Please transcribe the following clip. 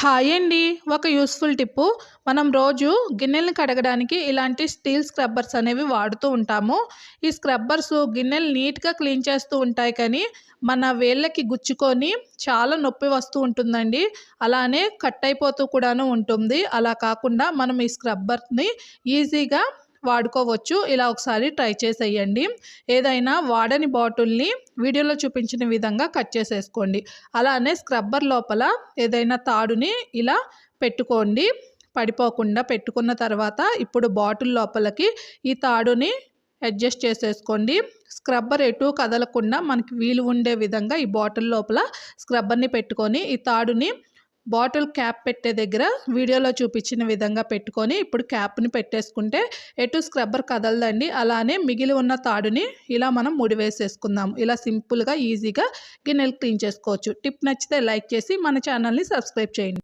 Hi అండి. ఒక useful Tipu. మనం రోజు గిన్నెలను కడగడానికి ఇలాంటి స్టీల్ స్క్రబ్బర్స్ అనేవి వాడుతూ ఉంటాము. ఈ స్క్రబ్బర్స్ గిన్నెలు నీట్గా క్లీన్ చేస్తూ ఉంటాయి కానీ మన వేళ్ళకి గుచ్చుకొని చాలా నొప్పి వస్తూ ఉంటుందండి. అలానే కట్ అయిపోతూ కూడాను ఉంటుంది. అలా కాకుండా మనం ఈ స్క్రబ్బర్ని ఈజీగా వాడుకోవచ్చు. ఇలా ఒకసారి ట్రై చేసేయండి. ఏదైనా వాడని బాటిల్ని వీడియోలో చూపించిన విధంగా కట్ చేసేసుకోండి. అలానే స్క్రబ్బర్ లోపల ఏదైనా తాడుని ఇలా పెట్టుకోండి. పడిపోకుండా పెట్టుకున్న తర్వాత ఇప్పుడు బాటిల్ లోపలికి ఈ తాడుని అడ్జస్ట్ చేసేసుకోండి. స్క్రబ్బర్ ఎటు కదలకుండా మనకి వీలు ఉండే విధంగా ఈ బాటిల్ లోపల స్క్రబ్బర్ని పెట్టుకొని ఈ తాడుని బాటిల్ క్యాప్ పెట్టే దగ్గర వీడియోలో చూపించిన విధంగా పెట్టుకొని ఇప్పుడు క్యాప్ని పెట్టేసుకుంటే ఎటు స్క్రబ్బర్ కదలదండి. అలానే మిగిలి ఉన్న తాడుని ఇలా మనం ముడివేసేసుకుందాం. ఇలా సింపుల్గా ఈజీగా గిన్నెలు క్లీన్ చేసుకోవచ్చు. టిప్ నచ్చితే లైక్ చేసి మన ఛానల్ని సబ్స్క్రైబ్ చేయండి.